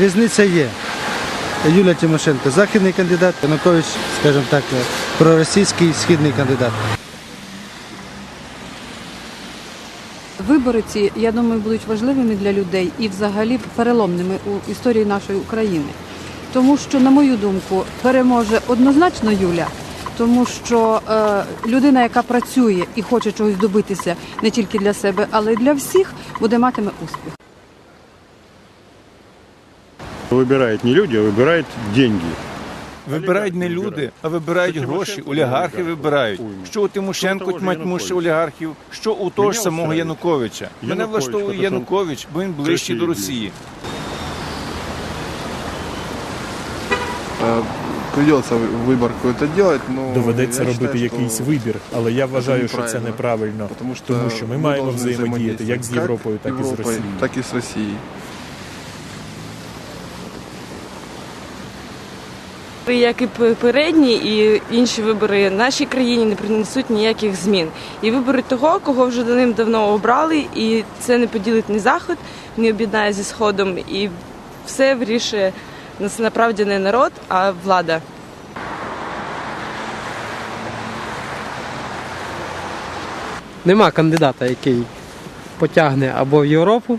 Різниця є. Юлія Тимошенко західний кандидат, Янукович, скажімо так, проросійський східний кандидат. Вибори ці, я думаю, будуть важливими для людей і взагалі переломними у історії нашої України. Тому що, на мою думку, переможе однозначно Юля, тому що е, людина, яка працює і хоче чогось добитися не тільки для себе, але й для всіх, буде матиме успіх. Выбирают не люди, а выбирают деньги. Вибирають не люди, а вибирають гроші. Олігархи вибирають. Що у Тимошенко тьмать муше олігархів, що у того ж самого Януковича. Мене Янукович, влаштовує тому що Янукович, бо він ближчий до Росії. Э, Придется выбор какой-то делать, но Доведеться я робити считаю, якийсь что вибір, але я вважаю, що це неправильно. неправильно, Потому что тому що ми мы маємо должны взаємодіяти як з взаимодействовать Європою, так і з Европой, Росією. Так и с Россией. Як і попередні, і інші вибори нашій країні не принесуть ніяких змін. І вибори того, кого вже давним-давно обрали, і це не поділить ні захід, не об'єднає зі сходом, і все вирішує насправді не народ, а влада. Нема кандидата, який потягне або в Європу,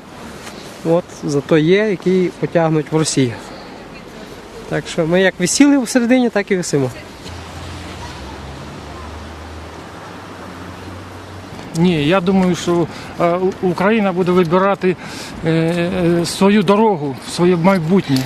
от, зато є, які потягнуть в Росію. Так що ми як висіли всередині, так і висимо. Ні, я думаю, що е, Україна буде вибирати е, е, свою дорогу, своє майбутнє.